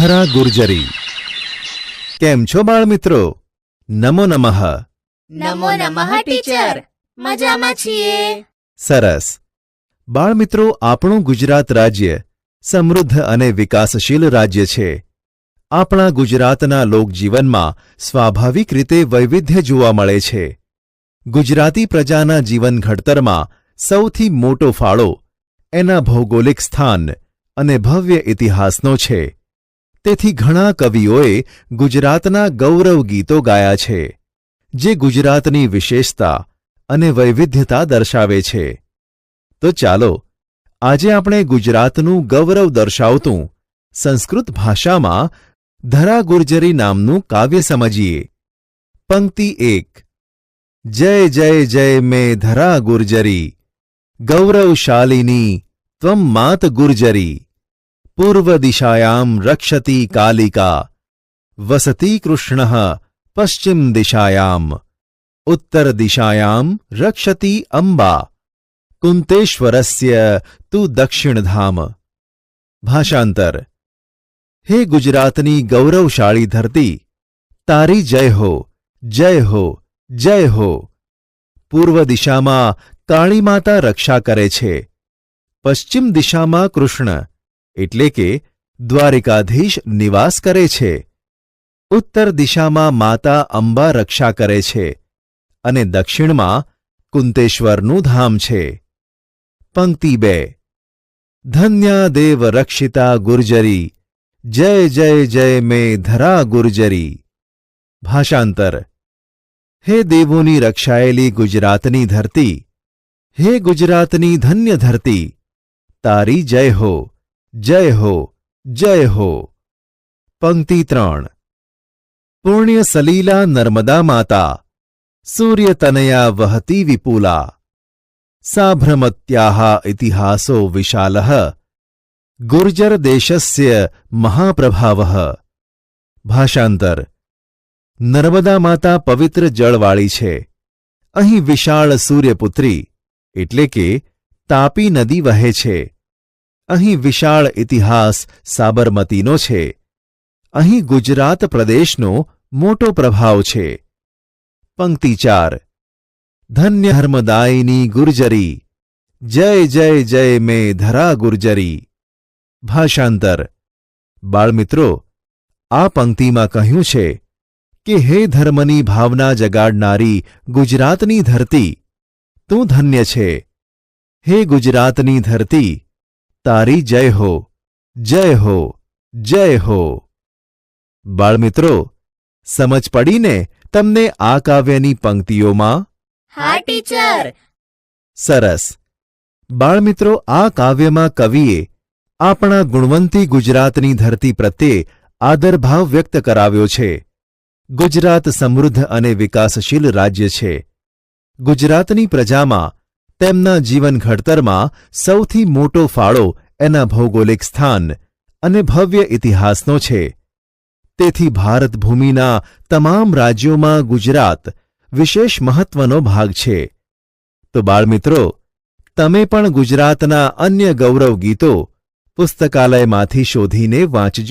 ધરા ગુર્જરી. કેમ છો બાળમિત્રો? નમો નમઃ. નમો નમઃ ટીચર. મજામાં છીએ. સરસ. બાળમિત્રો આપણું ગુજરાત રાજ્ય સમૃદ્ધ અને વિકાસશીલ રાજ્ય છે. આપણા ગુજરાતના લોકજીવનમાં સ્વાભાવિક રીતે વૈવિધ્ય જોવા મળે છે. ગુજરાતી પ્રજાના જીવન ઘડતરમાં સૌથી મોટો ફાળો એના ભૌગોલિક સ્થાન અને ભવ્ય ઇતિહાસનો છે. તેથી ઘણા કવિઓએ ગુજરાતના ગૌરવ ગીતો ગાયા છે, જે ગુજરાતની વિશેષતા અને વૈવિધ્યતા દર્શાવે છે. તો ચાલો, આજે આપણે ગુજરાતનું ગૌરવ દર્શાવતું સંસ્કૃત ભાષામાં ધરા ગુર્જરી નામનું કાવ્ય સમજીએ. પંક્તિ એક, જય જય જય મે ધરા ગુર્જરી ગૌરવશાલિની ત્વમ માત ગુર્જરી. પૂર્વ દિશાયામ રક્ષતી કાલિકા વસતી કૃષ્ણ પશ્ચિમ દિશાયામ ઉત્તર દિશાયામ રક્ષતી અંબા કુંતેશ્વરસ્ય તુ દક્ષિણધામ ભાષાંતર હે ગુજરાતની ગૌરવશાળી ધરતી તારી જય હો જય હો જય હો પૂર્વ દિશામાં કાળી માતા રક્ષા કરે છે પશ્ચિમ દિશામાં કૃષ્ણ એટલે કે દ્વારિકાધીશ નિવાસ કરે છે. ઉત્તર દિશામાં માતા અંબા રક્ષા કરે છે અને દક્ષિણમાં કુંતેશ્વરનું ધામ છે. પંક્તિ બે. ધન્યા દેવ રક્ષિતા ગુર્જરી. જય જય જય મે ધરા ગુર્જરી. ભાષાંતર. હે દેવોની રક્ષાયેલી ગુજરાતની ધરતી. હે ગુજરાતની ધન્ય ધરતી. તારી જય હો. જય હો જય હો. પંક્તિ ત્રણ. પુણ્ય સલીલા નર્મદા માતા સૂર્યતનયા વહતી વિપુલા. સાભ્રમત્યાહ ઇતિહાસો વિશાલઃ, ગુર્જર દેશસ્ય મહાપ્રભાવ. ભાષાંતર. નર્મદા માતા પવિત્ર જળવાળી છે. અહીં વિશાળ સૂર્યપુત્રી, એટલે કે તાપી નદી વહે છે. અહીં વિશાળ ઇતિહાસ સાબરમતીનો છે. અહીં ગુજરાત પ્રદેશનો મોટો પ્રભાવ છે. પંક્તિ ચાર. ધન્ય ધર્મદાયિની ગુર્જરી. જય જય જય મે ધરા ગુર્જરી. ભાષાંતર. બાળમિત્રો, આ પંક્તિમાં કહ્યું છે કે હે ધર્મની ભાવના જગાડનારી ગુજરાતની ધરતી, તું ધન્ય છે. હે ગુજરાતની ધરતી તારી જય હો જય હો જય હો. બાળમિત્રો સમજ પડીને તમને આ કાવ્યની પંક્તિઓમાં? હા ટીચર. સરસ. બાળમિત્રો આ કાવ્યમાં કવિએ આપણા ગુણવંતી ગુજરાતની ધરતી પ્રત્યે આદરભાવ વ્યક્ત કરાવ્યો છે. ગુજરાત સમૃદ્ધ અને વિકાસશીલ રાજ્ય છે. ગુજરાતની પ્રજામાં તેમના જીવન ઘડતરમાં સૌથી મોટો ફાળો એના ભૌગોલિક સ્થાન અને ભવ્ય ઇતિહાસનો છે. તેથી ભારત ભૂમિના તમામ રાજ્યોમાં ગુજરાત વિશેષ મહત્વનો ભાગ છે. તો બાળમિત્રો, તમે પણ ગુજરાતના અન્ય ગૌરવ ગીતો પુસ્તકાલયમાંથી શોધીને વાંચજો.